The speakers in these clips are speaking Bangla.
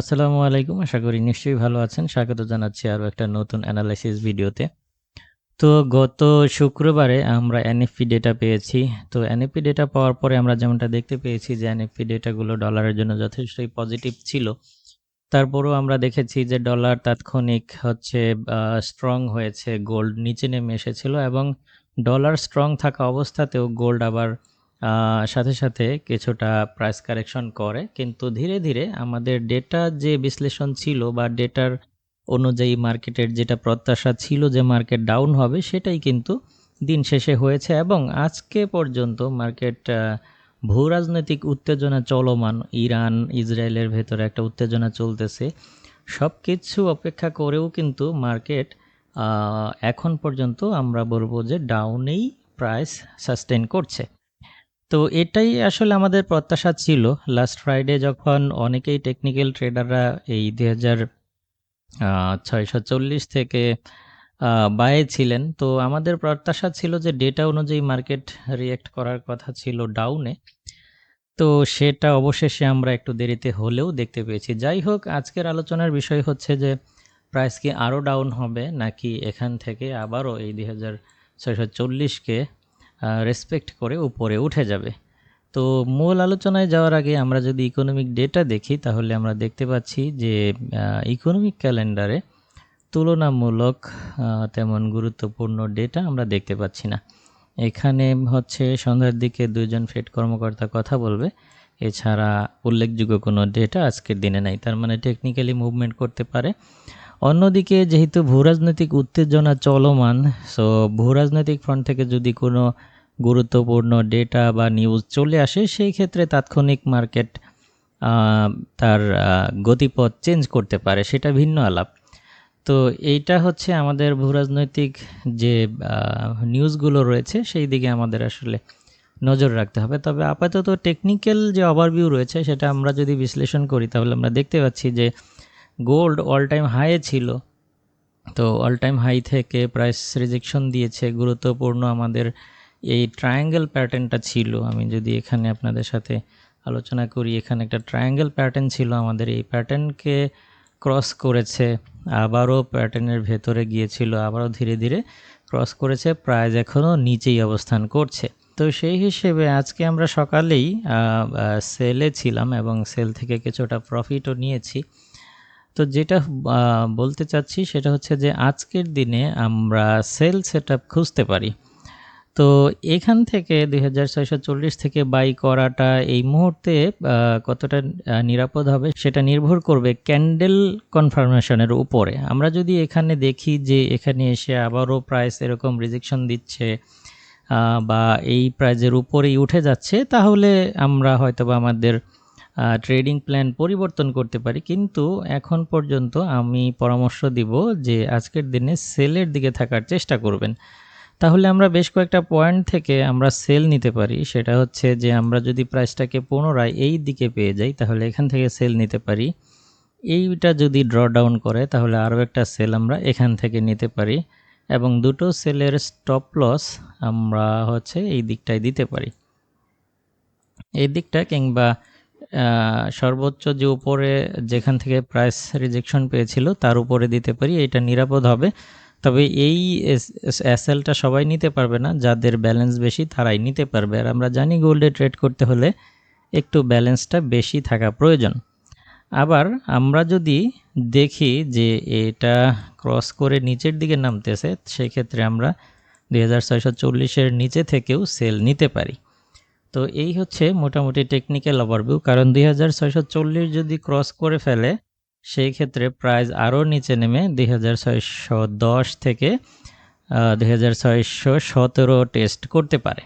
আসসালামু আলাইকুম, আশা করি নিশ্চয়ই ভালো আছেন। স্বাগত জানাচ্ছি আরও একটা নতুন অ্যানালাইসিস ভিডিওতে তো গত শুক্রবারে আমরা এনএফপি ডেটা পেয়েছি। তো এনএফপি ডেটা পাওয়ার পরে আমরা যেমনটা দেখতে পেয়েছি যে এনএফপি ডেটাগুলো ডলারের জন্য যথেষ্টই পজিটিভ ছিল। তারপরেও আমরা দেখেছি যে ডলার তাৎক্ষণিক হচ্ছে স্ট্রং হয়েছে গোল্ড নিচে নেমে এসেছিল এবং ডলার স্ট্রং থাকা অবস্থাতেও গোল্ড আবার সাথে সাথে কিছুটা প্রাইস কারেকশন করে। কিন্তু ধীরে ধীরে আমাদের ডেটা যে বিশ্লেষণ ছিল বা ডেটার অনুযায়ী মার্কেটের যেটা প্রত্যাশা ছিল যে মার্কেট ডাউন হবে, সেটাই কিন্তু দিন শেষে হয়েছে এবং আজকে পর্যন্ত মার্কেট ভূ রাজনৈতিক উত্তেজনা চলমান। ইরান, ইসরায়েলের ভেতরে একটা উত্তেজনা চলতেছে। সব কিছু অপেক্ষা করেও কিন্তু মার্কেট এখন পর্যন্ত আমরা বলব যে ডাউনেই প্রাইস সাস্টেন করছে। তো এটাই আসলে আমাদের প্রত্যাশা ছিল। লাস্ট ফ্রাইডে যখন অনেকেই টেকনিক্যাল ট্রেডাররা এই দুই হাজার ছয়শো চল্লিশ থেকে বায়ে ছিলেন। তো আমাদের প্রত্যাশা ছিল যে ডেটা অনুযায়ী মার্কেট রিয়েক্ট করার কথা ছিল ডাউনে তো সেটা অবশেষে আমরা একটু দেরিতে হলেও দেখতে পেয়েছি। যাই হোক, আজকের আলোচনার বিষয় হচ্ছে যে প্রাইস কি আরও ডাউন হবে নাকি এখান থেকে আবারও এই দুই হাজার ছয়শো চল্লিশকে রেসপেক্ট করে উপরে উঠে যাবে। তো মূল আলোচনায় যাওয়ার আগে আমরা যদি ইকোনমিক ডেটা দেখি, তাহলে আমরা দেখতে পাচ্ছি যে ইকোনমিক ক্যালেন্ডারে তুলনামূলক তেমন গুরুত্বপূর্ণ ডেটা আমরা দেখতে পাচ্ছি না। এখানে হচ্ছে সন্ধ্যার দিকে দুইজন ফেড কর্মকর্তা কথা বলবে। এছাড়া উল্লেখযোগ্য কোনো ডেটা আজকের দিনে নাই। তার মানে টেকনিক্যালি মুভমেন্ট করতে পারে। অন্যদিকে, যেহেতু ভূরাজনৈতিক উত্তেজনা চলমান সো ভূরাজনৈতিক ফ্রন্ট থেকে যদি কোনো গুরুত্বপূর্ণ ডেটা বা নিউজ চলে আসে, সেই ক্ষেত্রে তাৎক্ষণিক মার্কেট তার গতিপথ চেঞ্জ করতে পারে, সেটা ভিন্ন আলাপ। তো এইটা হচ্ছে আমাদের ভূরাজনৈতিক যে নিউজগুলো রয়েছে, সেই দিকে আমাদের আসলে নজর রাখতে হবে। তবে আপাতত টেকনিক্যাল যে ওভারভিউ রয়েছে, সেটা আমরা যদি বিশ্লেষণ করি, তাহলে আমরা দেখতে পাচ্ছি যে গোল্ড অল টাইম হাইয়ে ছিল। তো অল টাইম হাই থেকে প্রাইস রিজেকশন দিয়েছে। গুরুত্বপূর্ণ আমাদের এই ট্রায়াঙ্গেল প্যাটার্নটা ছিল। আমি যদি এখানে আপনাদের সাথে আলোচনা করি, এখানে একটা ট্রায়াঙ্গেল প্যাটার্ন ছিল আমাদের। এই প্যাটার্নকে ক্রস করেছে, আবারও প্যাটার্নের ভেতরে গিয়েছিল, আবারও ধীরে ধীরে ক্রস করেছে প্রাইস এখনও নিচেই অবস্থান করছে। তো সেই হিসেবে আজকে আমরা সকালেই সেলে ছিলাম এবং সেল থেকে কিছুটা প্রফিটও নিয়েছি। তো যেটা বলতে চাচ্ছি সেটা হচ্ছে যে আজকের দিনে আমরা সেল সেট খুঁজতে পারি। তো এখান থেকে দু হাজার ছয়শো চল্লিশ থেকে বাই করাটা এই মুহূর্তে কতটা নিরাপদ হবে সেটা নির্ভর করবে ক্যান্ডেল কনফার্মেশনের উপরে। আমরা যদি এখানে দেখি যে এখানে এসে আবারও প্রাইস এরকম রিজেকশন দিচ্ছে বা এই প্রাইজের উপরেই উঠে যাচ্ছে, তাহলে আমরা হয়তোবা আমাদের ট্রেডিং প্ল্যান পরিবর্তন করতে পারি। কিন্তু এখন পর্যন্ত আমি পরামর্শ দিব যে আজকের দিনে সেলের দিকে থাকার চেষ্টা করবেন। তাহলে আমরা বেশ কয়েকটা পয়েন্ট থেকে আমরা সেল নিতে পারি। সেটা হচ্ছে যে আমরা যদি প্রাইসটাকে পুনরায় এই দিকে পেয়ে যাই, তাহলে এখান থেকে সেল নিতে পারি। এইটা যদি ড্র ডাউন করে, তাহলে আরও একটা সেল আমরা এখান থেকে নিতে পারি। এবং দুটো সেলের স্টপ লস আমরা হচ্ছে এই দিকটায় দিতে পারি। এই দিকটা কিংবা সর্বোচ্চ যে উপরে যেখান থেকে প্রাইস রিজেকশন পেয়েছিল, তার উপরে দিতে পারি, এটা নিরাপদ হবে। তবে এই এসএলটা সবাই নিতে পারবে না, যাদের ব্যালেন্স বেশি তারাই নিতে পারবে। আর আমরা জানি গোল্ডে ট্রেড করতে হলে একটু ব্যালেন্সটা বেশি থাকা প্রয়োজন। আবার আমরা যদি দেখি যে এটা ক্রস করে নিচের দিকে নামতেছে, সেক্ষেত্রে আমরা দুই চল্লিশের নিচে থেকেও সেল নিতে পারি। তো এই হচ্ছে মোটামুটি টেকনিক্যাল ওভারভিউ কারণ দুই হাজার ছয়শো চল্লিশ যদি ক্রস করে ফেলে, সেই ক্ষেত্রে প্রাইস আরও নিচে নেমে দুই হাজার ছয়শো দশ থেকে দুই হাজার ছয়শো সতেরো টেস্ট করতে পারে।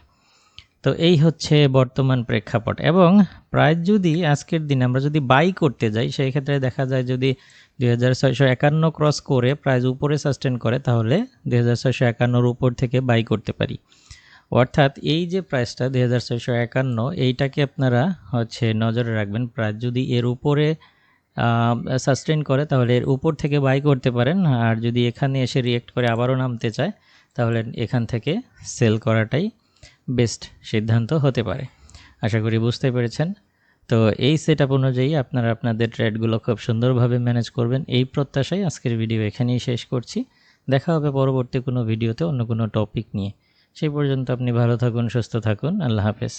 তো এই হচ্ছে বর্তমান প্রেক্ষাপট। এবং প্রাইস যদি আজকের দিনে আমরা যদি বাই করতে যাই, সেই ক্ষেত্রে দেখা যায় যদি দুই হাজার ছয়শো একান্ন ক্রস করে প্রাইস উপরে সাস্টেন করে, তাহলে দুই উপর থেকে বাই করতে পারি। অর্থাৎ এই যে প্রাইসটা দুই হাজার ছয়শো একান্ন, এইটাকে আপনারা হচ্ছে নজরে রাখবেন। প্রাইস যদি এর উপরে সাস্টেন করে, তাহলে এর উপর থেকে বাই করতে পারেন। আর যদি এখানে এসে রিয়েক্ট করে আবারও নামতে চায়, তাহলে এখান থেকে সেল করাটাই বেস্ট সিদ্ধান্ত হতে পারে। আশা করি বুঝতে পেরেছেন। তো এই সেট আপ অনুযায়ী আপনারা আপনাদের ট্রেডগুলো খুব সুন্দরভাবে ম্যানেজ করবেন। এই প্রত্যাশায় আজকের ভিডিও এখানেই শেষ করছি। দেখা হবে পরবর্তী কোনো ভিডিওতে অন্য কোনো টপিক নিয়ে। সেই পর্যন্ত আপনি ভালো থাকুন সুস্থ থাকুন। আল্লাহ হাফেজ।